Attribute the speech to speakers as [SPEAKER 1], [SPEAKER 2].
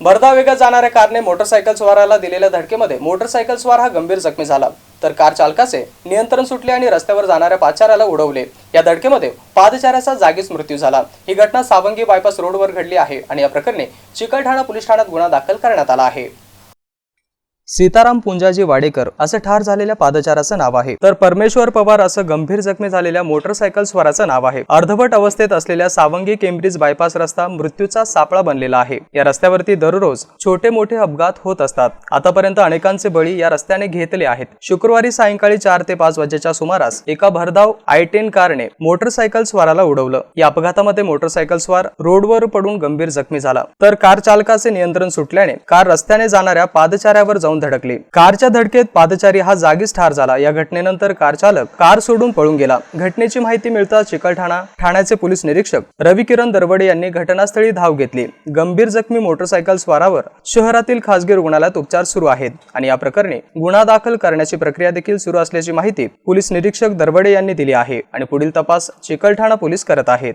[SPEAKER 1] भरधाव वेगात जाणाऱ्या कारने मोटरसायकल स्वाराला दिलेल्या धडकेमध्ये मोटरसायकल स्वार हा गंभीर जखमी झाला. तर कार चालकाचे नियंत्रण सुटले आणि रस्त्यावर जाणाऱ्या पादचाऱ्याला उडवले. या धडकेमध्ये पादचाऱ्याचा जागीच मृत्यू झाला. ही घटना सावंगी बायपास रोडवर घडली आहे आणि या प्रकरणी चिकलठाणा पोलीस ठाण्यात गुन्हा दाखल करण्यात आला आहे. सीताराम पुंजाजी वाडेकर असं ठार झालेल्या पादचाराचं नाव आहे. तर परमेश्वर पवार असं गंभीर जखमी झालेल्या मोटरसायकल स्वाराचं नाव आहे. अर्धवट अवस्थेत असलेल्या सावंगी केम्ब्रिज बायपास रस्ता मृत्यूचा सापळा बनलेला आहे. या रस्त्यावरती दररोज छोटे मोठे अपघात होत असतात. आतापर्यंत अनेकांचे बळी या रस्त्याने घेतले आहेत. शुक्रवारी सायंकाळी चार ते पाच वाजेच्या सुमारास एका भरधाव आय टेन कारने मोटरसायकल स्वाराला उडवलं. या अपघातामध्ये मोटरसायकल स्वार रोडवर पडून गंभीर जखमी झाला. तर कार चालकाचे नियंत्रण सुटल्याने कार रस्त्याने जाणाऱ्या पादचाऱ्यावर जाऊन जाऊन धडकली. कारच्या धडकेत पादचारी हा जागीच ठार झाला. या घटनेनंतर कार चालक कार सोडून पळून गेला. घटनेची माहिती मिळताच चिकलठाणा ठाण्याचे पोलीस निरीक्षक रवी किरण दरवडे यांनी घटनास्थळी धाव घेतली. गंभीर जखमी मोटरसायकल स्वारावर शहरातील खासगी रुग्णालयात उपचार सुरू आहेत आणि या प्रकरणी गुन्हा दाखल करण्याची प्रक्रिया देखील सुरू असल्याची माहिती पोलीस निरीक्षक दरवडे यांनी दिली आहे आणि पुढील तपास चिकलठाणा पोलीस करत आहेत.